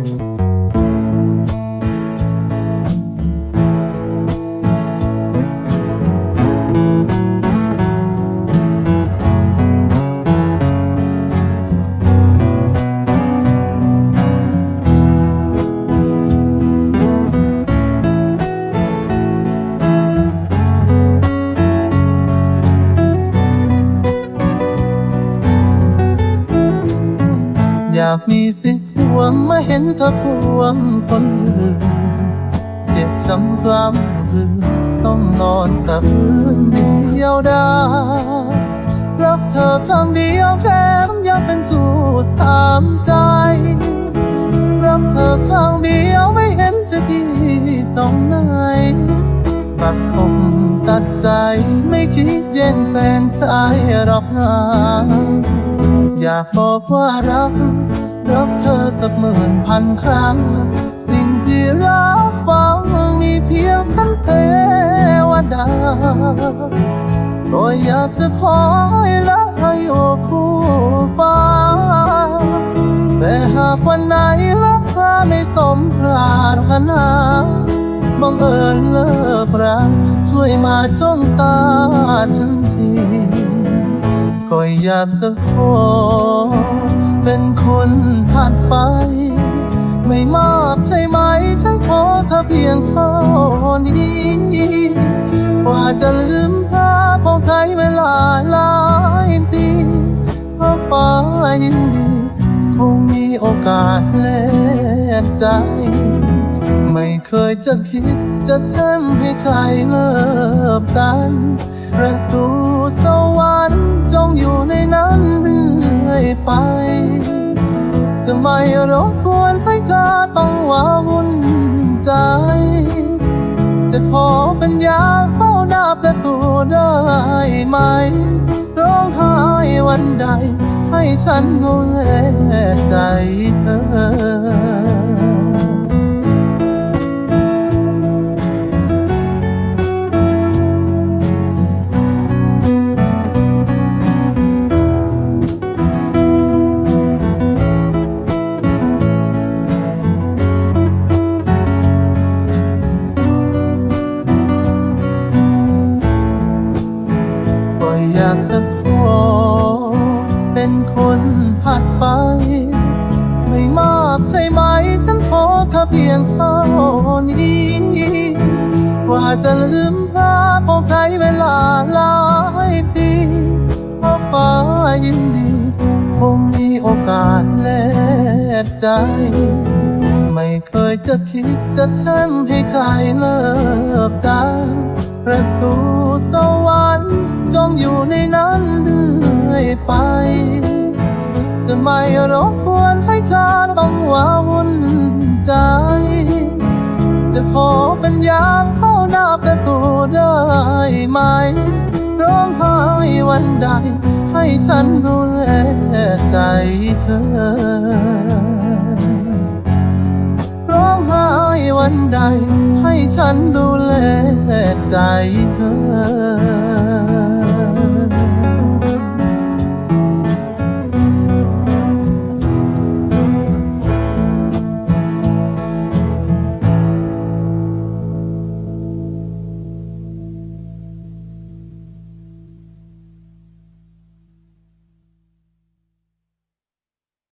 อากมีสิทธิ์ห่วงมาเห็นเธอห่วงคนอื่นเจ็บช้ำความรืนต้องนอนสะพื้นเดียวดายรักเธอครั้งเดียวแถมยังเป็นสูตรตามใจรักเธอครั้งเดียวไม่เห็นจะดีตรงไหนตัดผมตัดใจไม่คิดแย่งแฟนใครหรอกนะอยากบอกว่ารัก รักเธอสักหมื่นพันครั้ง สิ่งที่รักฟังมีเพียงท่านเทวดาก็อยากจะขอให้รักให้อยู่คู่ฟ้า แต่หากวันไหนรักเธอไม่สมปรารถนาบังเอิญเลิกรักช่วยมาจ้องตาฉันที ก็อยากจะขอ เป็นคนถัดไป ไม่มากใช่ไหมฉันขอเธอเพียงเท่านี้กว่าจะลืมภาพคงใช้เวลาหลายปีเพราะฟ้ายินดีคงมีโอกาสแลกใจ ไม่เคยจะคิดจะทำให้ใครเลิกกันประตู ไปจะไม่รบกวนให้เธอต้องว้าวุ่นใจ จะขอเป็นยาเฝ้าหน้าประตูได้ไหม ร้องไห้วันใด ให้ฉันดูแลใจเธอ อยากจะขอ เป็นคนผัดไป ไม่มากใช่ไหม ฉันขอแค่เพียงเท่านี้ กว่าจะลืมภาพคงใช้เวลาหลายปีเพราะฟ้ายินดีคงมีโอกาสแลกใจ ไม่เคยจะคิดจะทำให้ใครเลิกกันประตู อยู่ในนั้นเรื่อยไป จะไม่รบกวนให้เธอต้องว้าวุ่นใจ จะขอเป็นยามเข้าหน้าประตูได้ไหม ร้องไห้วันใด ให้ฉันดูแลใจเธอ ร้องไห้วันใด ให้ฉันดูแลใจเธอ